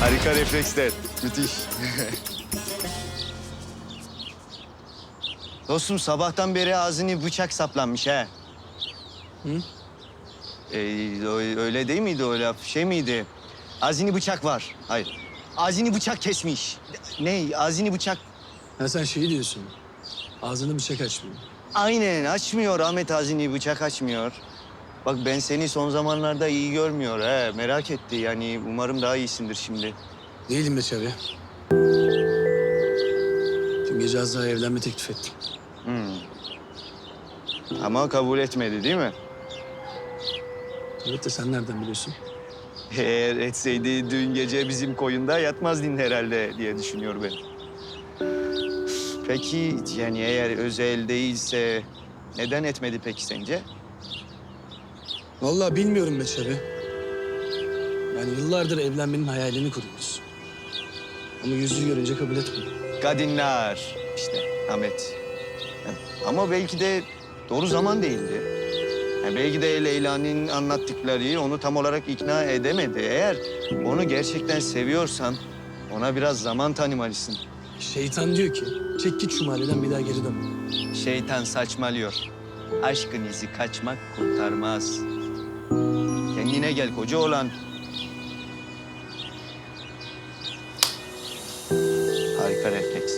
Harika refleksler. Müthiş. Dostum sabahtan beri ağzını bıçak saplanmış ha. Hı? Ee, öyle değil miydi o laf? Şey miydi? Ağzını bıçak var. Hayır. Ağzını bıçak kesmiş. Ne? Ağzını bıçak... Ha sen şeyi diyorsun. Ağzını bıçak açmıyor. Aynen açmıyor Ahmet ağzını bıçak açmıyor. Bak ben seni son zamanlarda iyi görmüyor he. Merak etti yani umarım daha iyisindir şimdi. Değilim be Çavi. Dün gece Azra'ya evlenme teklif ettim. Hmm. Ama kabul etmedi değil mi? Evet de sen nereden biliyorsun? Eğer etseydi dün gece bizim koyunda yatmazdın herhalde diye düşünüyor ben. Peki yani eğer özel değilse neden etmedi peki sence? Vallahi bilmiyorum be. Yani yıllardır evlenmenin hayalini kuruyoruz. Ama yüzü görünce kabul etmiyor. Kadınlar işte Ahmet. Ama belki de doğru zaman değildi. Yani belki de Leyla'nın anlattıkları onu tam olarak ikna edemedi. Eğer onu gerçekten seviyorsan ona biraz zaman tanımalısın. Şeytan diyor ki çek git şu mahalleden bir daha geri dönme. Şeytan saçmalıyor. Aşkın izi kaçmak kurtarmaz. Kendine gel koca olan. Harika refleks.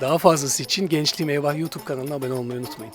Daha fazlası için Gençliğim Eyvah YouTube kanalına abone olmayı unutmayın.